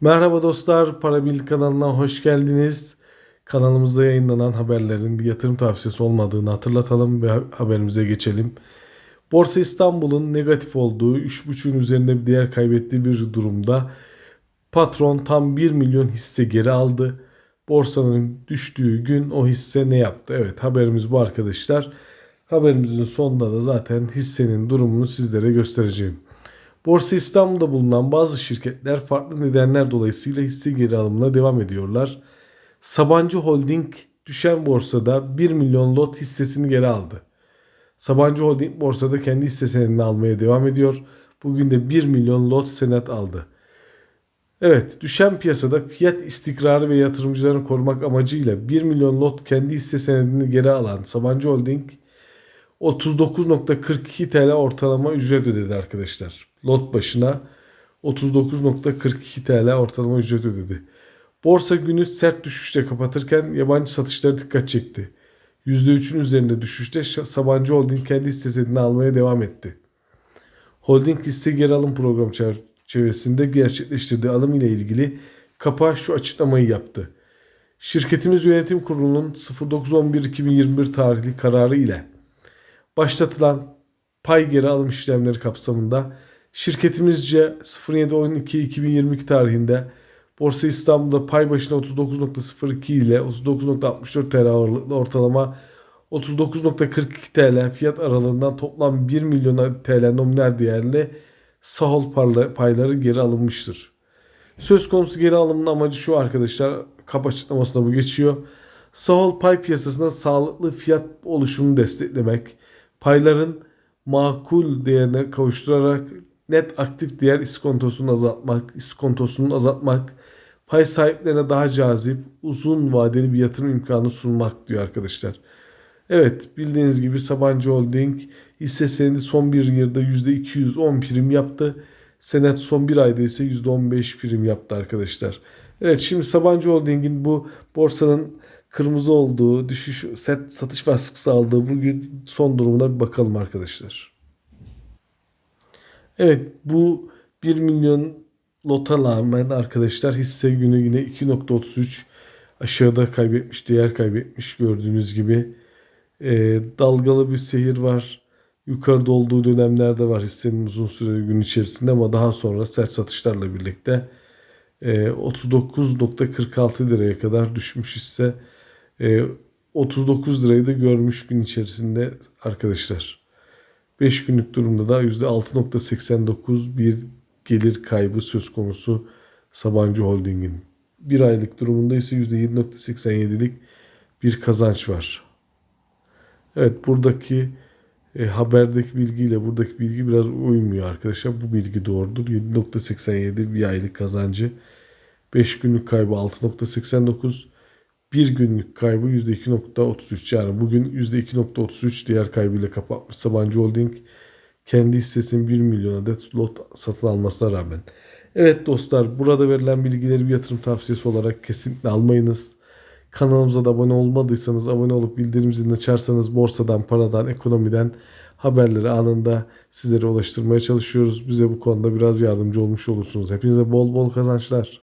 Merhaba dostlar, Para Bil kanalına hoş geldiniz. Kanalımızda yayınlanan haberlerin bir yatırım tavsiyesi olmadığını hatırlatalım ve haberimize geçelim. Borsa İstanbul'un negatif olduğu, 3.5'ün üzerinde bir değer kaybettiği bir durumda patron tam 1 milyon hisse geri aldı. Borsanın düştüğü gün o hisse ne yaptı? Evet haberimiz bu arkadaşlar. Haberimizin sonunda da zaten hissenin durumunu sizlere göstereceğim. Borsa İstanbul'da bulunan bazı şirketler farklı nedenler dolayısıyla hisse geri alımına devam ediyorlar. Sabancı Holding düşen borsada 1 milyon lot hissesini geri aldı. Sabancı Holding borsada kendi hisse senedini almaya devam ediyor. Bugün de 1 milyon lot senet aldı. Evet, düşen piyasada fiyat istikrarı ve yatırımcılarını korumak amacıyla 1 milyon lot kendi hisse senedini geri alan Sabancı Holding 39.42 TL ortalama ücret ödedi arkadaşlar. Lot başına 39.42 TL ortalama ücret ödedi. Borsa günü sert düşüşle kapatırken yabancı satışları dikkat çekti. %3'ün üzerinde düşüşte Sabancı Holding kendi hisse senedini almaya devam etti. Holding hisse geri alım programı çerçevesinde gerçekleştirdiği alım ile ilgili kapağı şu açıklamayı yaptı. Şirketimiz yönetim kurulunun 09.11.2021 tarihli kararı ile başlatılan pay geri alım işlemleri kapsamında şirketimizce 07.12.2022 tarihinde Borsa İstanbul'da pay başına 39.02 ile 39.64 TL ortalama 39.42 TL fiyat aralığından toplam 1 milyon TL nominal değerli sahol payları geri alınmıştır. Söz konusu geri alımın amacı şu arkadaşlar. Kap açıklamasında bu geçiyor. Sahol pay piyasasında sağlıklı fiyat oluşumunu desteklemek, payların makul değerine kavuşturarak net aktif değer iskontosunu azaltmak, iskontosunu azaltmak, pay sahiplerine daha cazip, uzun vadeli bir yatırım imkanı sunmak diyor arkadaşlar. Evet bildiğiniz gibi Sabancı Holding hisse senedi son bir yılda %210 prim yaptı. Senet son bir ayda ise %15 prim yaptı arkadaşlar. Evet şimdi Sabancı Holding'in bu borsanın kırmızı olduğu, düşüş, sert satış baskısı aldığı bugün son durumuna bir bakalım arkadaşlar. Evet bu 1 milyon lota rağmen arkadaşlar hisse günü yine 2.33 aşağıda kaybetmiş, değer kaybetmiş gördüğünüz gibi. E, dalgalı bir seyir var. Yukarıda olduğu dönemlerde var hissenin uzun süreli gün içerisinde ama daha sonra sert satışlarla birlikte e, 39.46 liraya kadar düşmüş hisse. E, 39 lirayı da görmüş gün içerisinde arkadaşlar. 5 günlük durumda da %6.89 bir gelir kaybı söz konusu Sabancı Holding'in. Bir aylık durumunda ise %7.87'lik bir kazanç var. Evet buradaki e, haberdeki bilgiyle buradaki bilgi biraz uymuyor arkadaşlar. Bu bilgi doğrudur. 7.87 bir aylık kazancı. 5 günlük kaybı 6.89. Bir günlük kaybı %2.33 yani bugün %2.33 diğer kaybıyla kapatmış Sabancı Holding kendi hissesinin 1 milyon adet lot satın almasına rağmen. Evet dostlar burada verilen bilgileri bir yatırım tavsiyesi olarak kesinlikle almayınız. Kanalımıza da abone olmadıysanız abone olup bildirim zilini açarsanız borsadan, paradan, ekonomiden haberleri anında sizlere ulaştırmaya çalışıyoruz. Bize bu konuda biraz yardımcı olmuş olursunuz. Hepinize bol bol kazançlar.